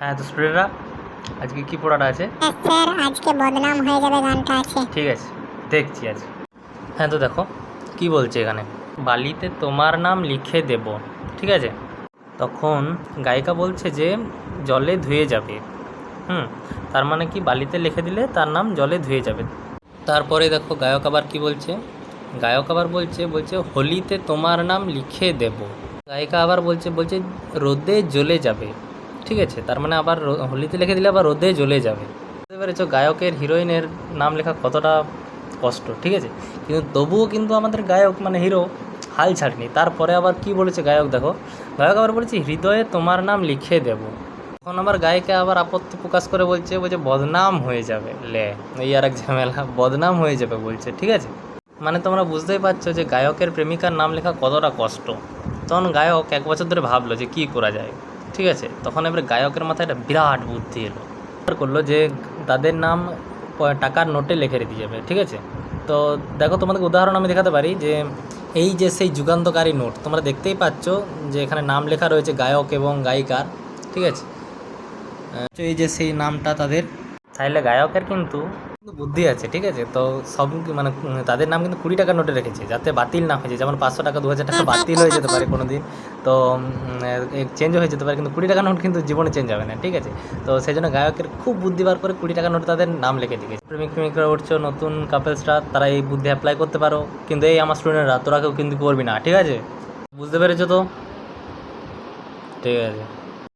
হ্যাঁ তো স্টুডেন্টরা আজকে কি পড়াটা আছে? হ্যাঁ স্যার আজকে বদনাম হয়ে যাবে গানটা আছে। ঠিক আছে দেখছি আজ। হ্যাঁ তো দেখো কি বলছে এখানে? বালিতে তোমার নাম লিখে দেব ঠিক আছে? তখন গায়িকা বলছে যে জলে ধুয়ে যাবে। হুম তার মানে কি বালিতে লিখে দিলে তার নাম জলে ধুয়ে যাবে। তারপরে দেখো গায়ক আবার কি বলছে? গায়ক আবার বলছে বলছে হোলিতে তোমার নাম লিখে দেব। গায়িকা আবার বলছে বলছে রোদে জ্বলে যাবে। ঠিক আছে, তার মানে আবার হোলিতে লিখে দিলে আবার রোদে জ্বলে যাবে। বুঝতে পেরেছ? গায়কের, হিরোইনের নাম লেখা কতটা কষ্ট, ঠিক আছে? কিন্তু তবুও কিন্তু আমাদের গায়ক মানে হিরো, হাল ছাড়েনি। তারপরে আবার কি বলেছে গায়ক, দেখো? গায়ক আবার বলেছে, হৃদয়ে তোমার নাম লিখে দেব। তখন আবার গায়িকা আবার আপত্তি প্রকাশ করে বলছে বলছে বদনাম হয়ে যাবে। লে, এই আর এক ঝামেলা, বদনাম হয়ে যাবে বলছে, ঠিক আছে? মানে তোমরা বুঝতেই পারছ যে গায়কের প্রেমিকার নাম লেখা কতটা কষ্ট। তখন গায়ক এক বছর ধরে ভাবলো যে কী করা যায়। ঠিক আছে? তখন এবার গায়কের মাথায় একটা বিরাট বুদ্ধি এলো। করল যে তাদের নাম টাকার নোটে লিখে রেখে যাবে ঠিক আছে? তো দেখো তোমাদেরকে উদাহরণ আমি দেখাতে পারি যে এই যে সেই যুগান্তকারী নোট, তোমরা দেখতেই পাচ্ছ যে এখানে নাম লেখা রয়েছে গায়ক এবং গায়িকার, ঠিক আছে? এই যে সেই নামটা তাদের। চাইলে গায়কের কিন্তু কিন্তু বুদ্ধি আছে, ঠিক আছে? তো সব মানে তাদের নাম কিন্তু কুড়ি টাকার নোটে রেখেছে, যাতে বাতিল না হয়ে যায়। যেমন পাঁচশো টাকা, দু হাজার টাকা বাতিল হয়ে যেতে পারে কোনো দিন তো চেঞ্জ হয়ে যেতে পারে, কিন্তু কুড়ি টাকা নোট কিন্তু জীবনে চেঞ্জ হবে না, ঠিক আছে? তো সেই জন্য গায়কের খুব বুদ্ধি বার করে কুড়ি টাকা নোট তাদের নাম লিখে দিয়েছে। প্রেমিক প্রেমিকরা উঠছো, নতুন কাপেলসরা তারা এই বুদ্ধি অ্যাপ্লাই করতে পারো, কিন্তু এই আমার স্টুডেন্টরা তোরা কেউ কিন্তু করবি না, ঠিক আছে? বুঝতে পেরেছ তো? ঠিক আছে।